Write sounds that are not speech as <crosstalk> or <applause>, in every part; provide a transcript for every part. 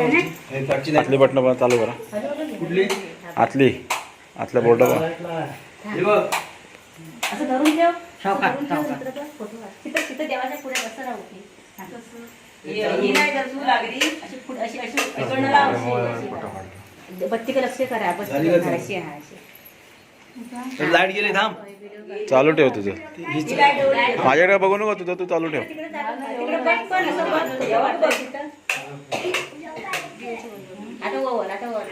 हे आतली बटणं पण चालू करा. कुठली? आतली. आतल्या बोर्ड हे बघ. असं धरून ठेव. असं धरून ठेव, नंतर तो फोटो काढ. तिथं तिथं देवाच्या पुढे बसं राहू की. असं. ही नाही गरजू लागली अशी पुढे अशी अशी इकडनं लाव, अशी, अशी. लाव. बत्तीकडे लक्ष करा. बत्ती झाली का करणार, ती? अशी हा अशी तर लाइट गेली थांब. चालू ठेव तुझं. माझ्याकडे बघू नको तुझं तू चालू ठेव. तिकडे पण असं बघ. देवाला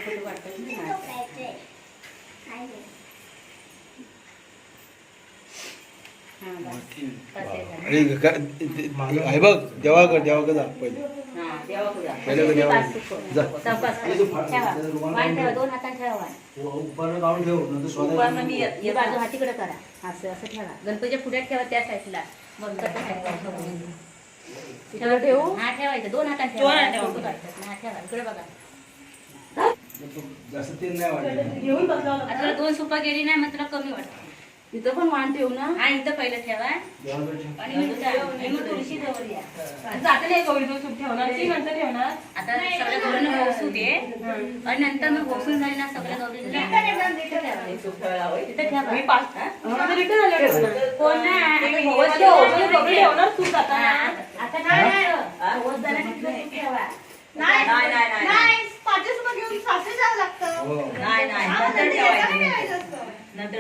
बघ हा. जा पहिले. हा. पहिलं दोन हाताने ठेवा ही बाजू हातीकडे करा. असं असं ठेवा. गणपतीच्या पुढ्यात ठेवा त्या साईडला. मग ठेवा. हा ठेवायचं. दोन हाताने दोन ठेवा. ठेवा. इकडे बघा. जास्त तेल नाही वाटलं आता दोन सुपा गेली नाही मग तुला कमी वाटतं. इथं पण वाण ठेवू ना? हा इथं पहिलं ठेवा. आणि मग जा. आणि मग तुळशी जवळ या. जाते नाही गौरी तू ठेवणार. ती नंतर ठेवणार. आता होसू दे. आणि नंतर मग होसून झाली ना सगळ्या गौरीला तिथं ठेवायचं. सूप ठेवायला हवंय. तिथं ठेवा. मी पाच हा? आता रिटर्न आले ठेवणार. कोण नाही? आता ही ठेवणार हा, काय नाही होस झाला की तिथं तू ठेवा नाही नाही नाही नाही. हो. नाही नाही नंतर ठेवायचं नंतर ठेवायचं आता नाही. पुढं आल्यावर. नाही, फोडायचं नाही आधी फोडायला द्यायचं, फोडायचं नाही. तिथून येऊन ठेवा तिकडे येऊन ठेवायचं. तिथून एवढ्या पाहिजे होतं आता इथं ते नाही नाही कुठे पाहिजे होती बरं पडलं असतं, बरं पडलं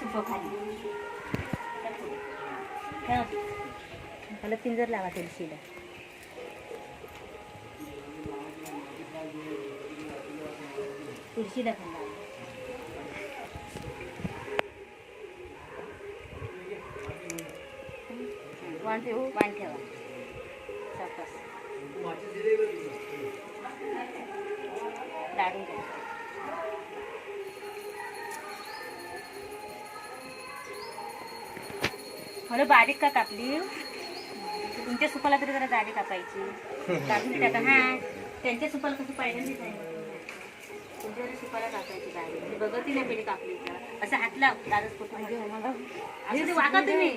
सुकं खाली. ठेवा. त्याला पिंजर लावा तुळशीला तुळशीला खाली वाण ठेवू? वाण ठेवा. सावकाश लाडू मला बारीक का कापली तुमच्या सुपाला तरी जरा जाडी कापायची. कापून टाका हा. त्यांच्या सुपाला कशी पाहिजे नाही. तुमच्या सुपाला कापायची जाडी मी बघत नाही पहिले कापली का? असं हात लाव दादाच फोटो असं ते वागा तुम्ही.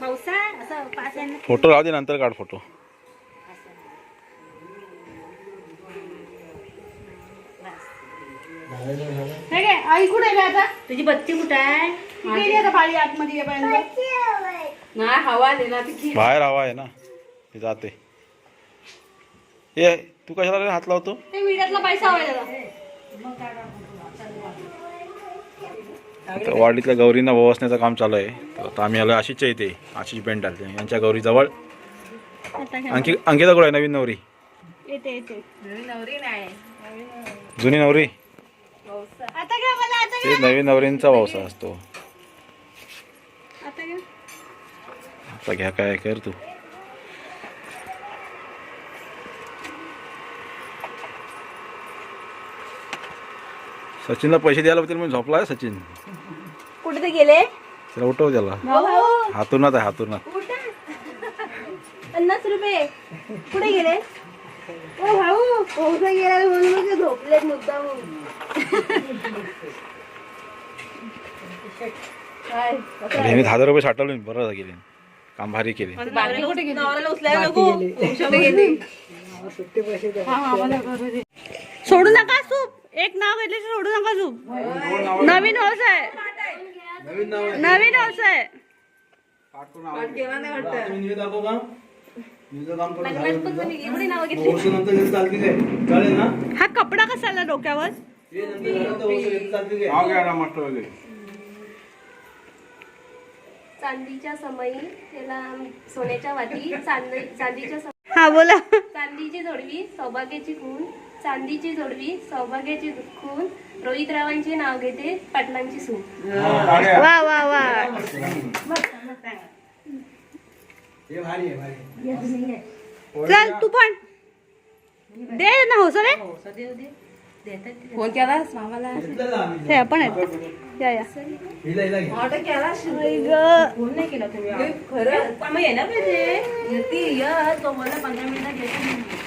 पावसा असं पाच यांना. फोटो राहू दे नंतर काढ फोटो. हे आई कुठे आता? तुझी बत्ती कुठं आहे? गेली आता बाळी आतमध्ये येईपर्यंत. नाही हवा आली ना ती बाहेर हवा आहे ना. ते जाते. ए तू कशाला रे हात लावतो? ते विड्यातला पैसा हवा त्याला. आता वाडीतल्या गौरींना व्यवस्थेचं काम चालू आहे. तर आता आम्ही आलो आशिषच्या इथे आशिष पेंट आले यांच्या गौरीजवळ आणखी अंकिता कुठं आहे? नवीन नवरी. येते येते. नवरी नाही. जुनी नवरी. आता घ्या मला आता ते नवीन नवरींचा व्यवसाय असतो. आता घ्या आता घ्या काय कर तू सचिनला पैसे द्यायला होतील म्हणून झोपला आहे सचिन कुठे ते गेले त्याला उठव त्याला भाऊ हातूनात आहे पन्नास रुपये कुठे गेले ओ भाऊ पोहता गेला म्हणून ते झोपले मुद्दा काय दहा हजार रुपये साठवले बरं गेले. काम भारी केले. सोडू नका सूप. एक नाव घेतले सोडू नका सूप. नवीन हौस आहे. नवीन नाव आहे. नवीन हौस आहे. तुम्ही हे दाखव का? तुझं काम चांदीच्या समयी त्याला सोन्याच्या वाती चांद चांदीच्या सम- हा बोला. चांदीची जोडवी सौभाग्याची खून. चांदीची जोडवी सौभाग्याची खून. रोहित रावांचे नाव घेते पाटलांची सून. वा वा वा. हे भारी आहे भारी आहे. चल तू पण. दे ना हो सर फोन केलास? मामाला. ते आपण आहेत या या. फोन नाही केला तुम्ही खरं? मग येणार पाहिजे येते ये. तो मला पंधरा मिनिटात येतो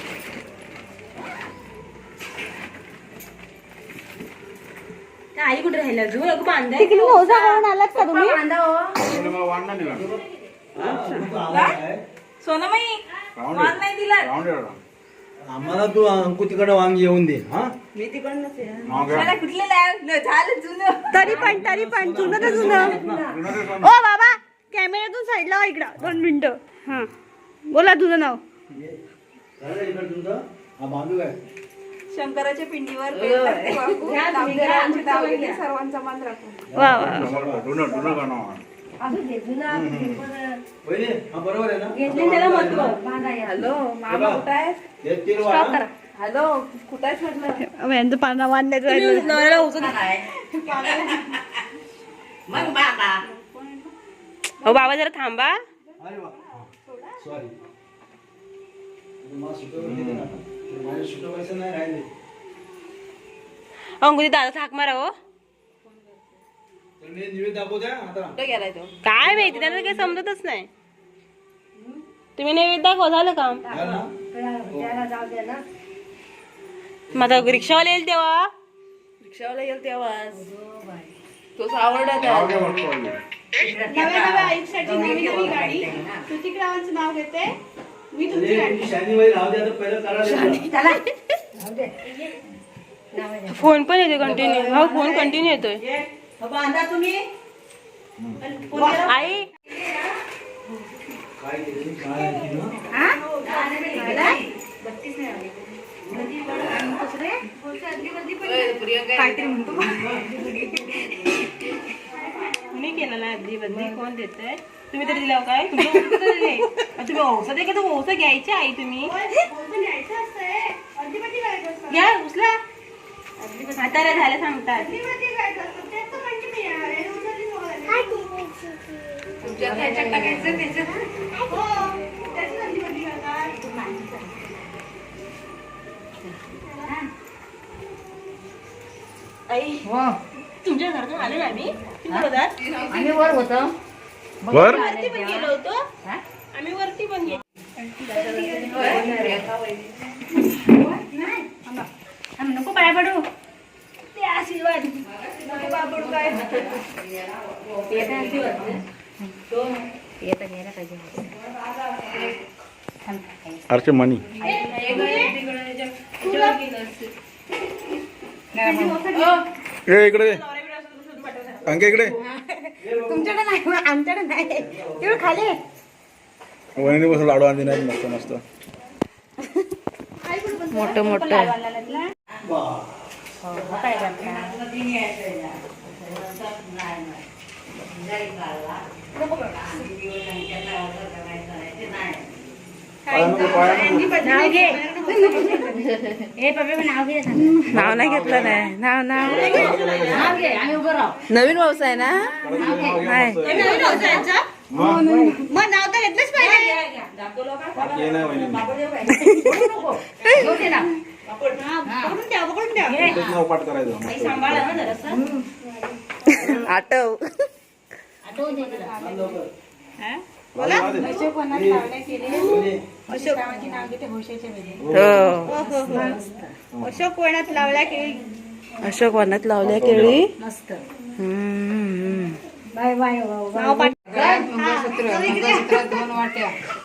आई कुठे राहिल्या? जू एक बांधा तिकडे नवसा करून आलात का तुम्ही? बांधा हो? मला वाढणार नाही. सोनमाई वाण दिला. आम्हाला तू अंकू तिकडे वांग येऊन दे हा? मी तिकडनंच आहे. कुठले लाव झालं जुनं. तरी पण तरी पण जुनं तर जुनं. ओ बाबा कॅमेऱ्यातून साईडला वा इकडं दोन मिनिटं. हां. बोला तुझं नाव. झालं इकडे तुमचं? हा बांधू काय? शंकराच्या पिंडीवर. सर्वांचा मान राखून. वा वा. आहे. पहिले हा बरोबर आहे ना? घेतली त्याला महत्त्व हॅलो मामा कुठं आहे हे. हॅलो कुठं आहेस म्हटलं? यांचं पाना. नवऱ्याला उचल मग बाबा. हो बाबा जरा थांबा. अरे वा. सॉरी मला सुटं काय माहिती त्याला काही समजतच नाही. तुम्ही नैवेद्य दाखवा झालं ना? मग आता रिक्षावाला येईल तेव्हा? रिक्षावाला येईल नाव घेते. मी तुमची करा द्या. फोन पण येतोय कंटिन्यू हो फोन कंटिन्यू येतोय. बांधा तुम्ही? आई? मी केलं ना आधी बदली कोण देतोय? तुम्ही तरी दिला काय. आणि तुम्ही औषध आहे का तर औषध घ्यायचे आई तुम्ही. घ्या उचला. म्हाताऱ्या झाल्या सांगतात. आई तुमच्या घरातून आले ना आम्ही. किती बरोबर आम्ही वर होतो. वर? वरती पण गेलो होतो. आम्ही वरती पण गेलो. आम्ही नको पाया पडू. ते आशीर्वाद. अर्चे मनी. ए इकडे. अंके इकडे तुमच्याकडे नाही आमच्याकडे नाही. तेवढं खाली. वहिनी बस लाडू आणली नाही मस्त मस्त. मोठं मोठं. काय करता पाया नको, पाया नको. नाव घे हे पप्पा नाव घे नाव नाही घेतलं नाही नाव नाव नाव घे आम्ही उभं राहू नवीन व्यवसाय ना नाही. मग मग नाव तर घेतलंच पाहिजे बाकी हे नाही वहिनी. घेऊ दे ना पकडून द्या पकडून द्या. तेच नाव पाठ करायचं मस्त. सांभाळा ना जरासं. आठव. आठवून दे तिला. वाजव, वाजव. अशोक हो. अशोक वनात लावल्या केळी? अशोक वनात लावल्या केळी. मस्त. हम्म. बाय बाय नाव पाठ हे नको असू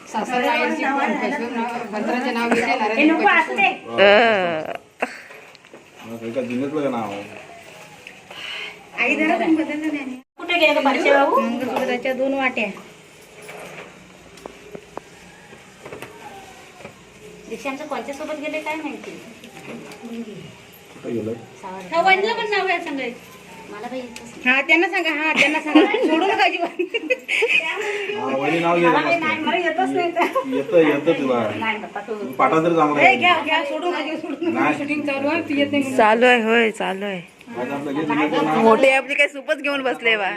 दे अं. मग एका जिन्यातलं नाव आई जरा पण बदललं नाही कुठे गेले का पाचशे भाऊ मंगळसूत्राच्या दोन वाट्या. दीक्षांचं कोणत्या सोबत गेले काय माहिती? पण नाव आहे सांगाय हा त्यांना सांगा हा त्यांना सांगा. सोडू नका हा, वहिनी नाव. येतं येतं तुला. पाठा तरी चांगला चालू आहे होय चालू आहे. मोठे आपली काही सूपच घेऊन बसले बा.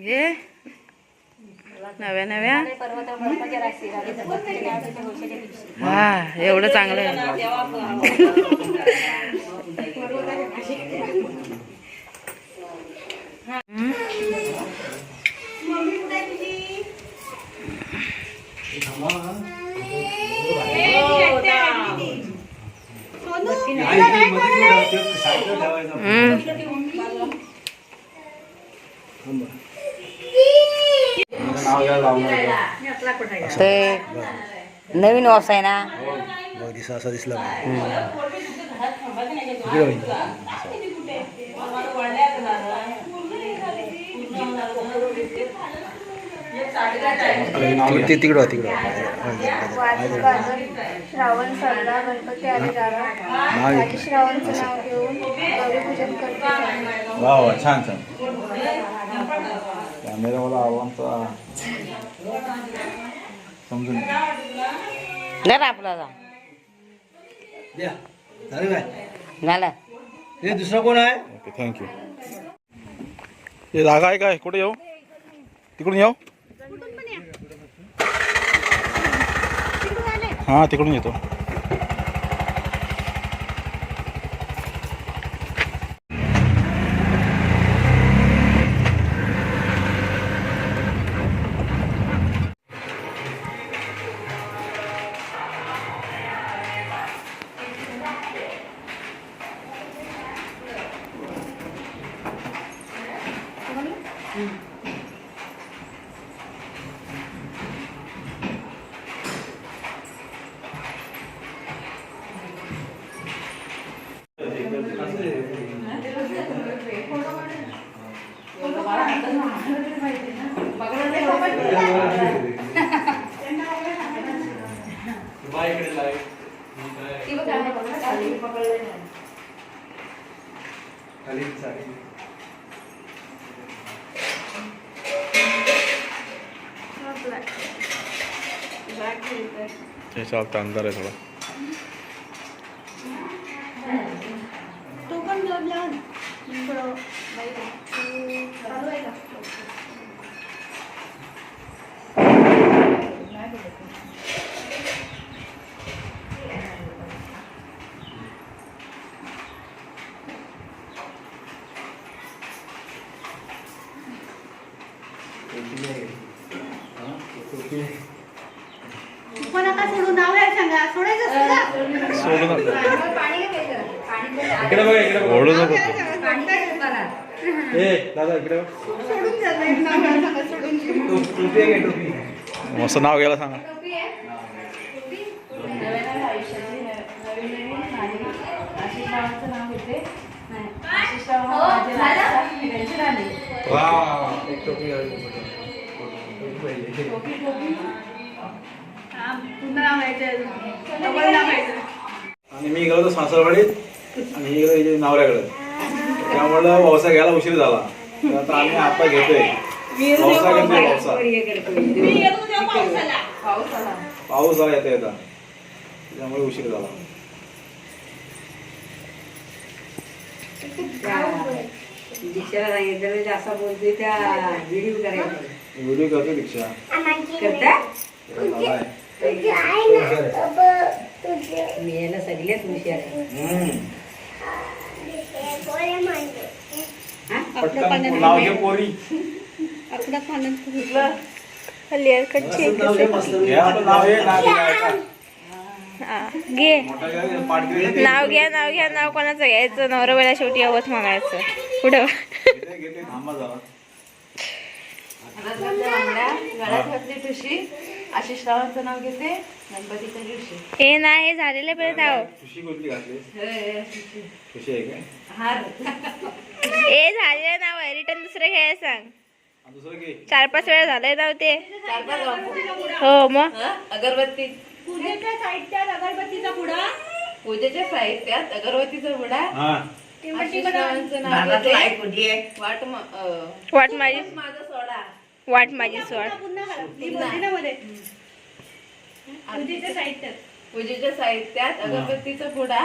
घे. नव्या नव्या. हा. एवढं चांगलं आहे <laughs> आई, ती मध्ये कुठं ते साईडला ठेवायचं. थांबा. माझं नाव घ्या ते नवीन व्यवसाय ना? बघ दिसा असं दिसलं पाहिजे. इकडे होईल. ते तिकडं तिकडं. श्रावण सरला गणपती आले नाव श्रावणचं नाव घेऊन करते. वा वा छान छान. कॅमेरा मला आव्हानचा समजून. झालं काय? झालं. हे दुसरा कोण आहे? ओके थँक्यू हे जागा आहे काय? कुठे येऊ? तिकडून येऊ? हां तिकडून येतो. हे चालतं अंधार आहे थोडा तो पण लाव लाव. इकडं. तू पण आता सोडून नाव आहे सांगा सोडायचं असतं ना? सोडू नको ओढू नको तू. ए दादा इकडे बघ. सोडून द्या ना, एक नाव आहे सांगा, सोडून द्या. टोप- टोपी आहे का टोपी मस्त नाव घ्यायला सांगा वा एक टोपी आहे. टोपी पाहिजे. हा, पुन्हा यायचं आहे. डबल नाव यायचं. आणि मी गेलो होतो सासरवाडीत आणि ही गेलो नवऱ्याकडे. त्यामुळं व्यवसाय घ्यायला उशीर झाला. तर आता आम्ही आता घेतोय. व्यवसाय घेतोय तेव्हा पाऊस झाला येता येता. त्यामुळे उशीर झाला. दीक्षाला सांगितलं जास्त बोलते त्या व्हिडिओ करायचा व्हिडिओ करतो दीक्षा. करता. मी याला सगळ्यात हुशार आहे. पोरी. पाण्यात. लेअर नाव घे नाव हा, घ्या नाव घ्या नाव कोणाचं घ्यायचं? नवरा वेळा शेवटी अवत म्हणायचं पुढं. घेते, घेते, थांबा जरा गळ्यात घातली ठुशी आशिष रावांचं नाव घेते गणपतीच्या दिवशी हे नाही हे झालेलं परत आहो. घातली? आहे काय? हार हे झालेलं नाव आहे रिटर्न दुसरं घ्यायला सांग. आणि दुसरं घे. चार पाच वेळा झालंय नाव ते. चार पाच वापरू. हो मग. हं? अगरबत्ती. पूजेच्या साहित्यात अगरबत्तीचा पुडा पूजेच्या साहित्यात अगरबत्तीचा बुडा. हा. आशिष रावांचं नाव घेते वाट म- अं, वाट माझी माझा सोडा. वाट माझी स्वाट पूजेच्या साहित्यात. पूजेच्या साहित्यात अगरबत्तीचा पुडा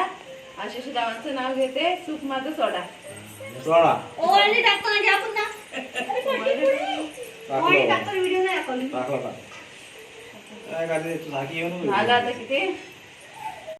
आशिष रावांचं नाव घेते सूप माझा सोडा. झालं आता किती?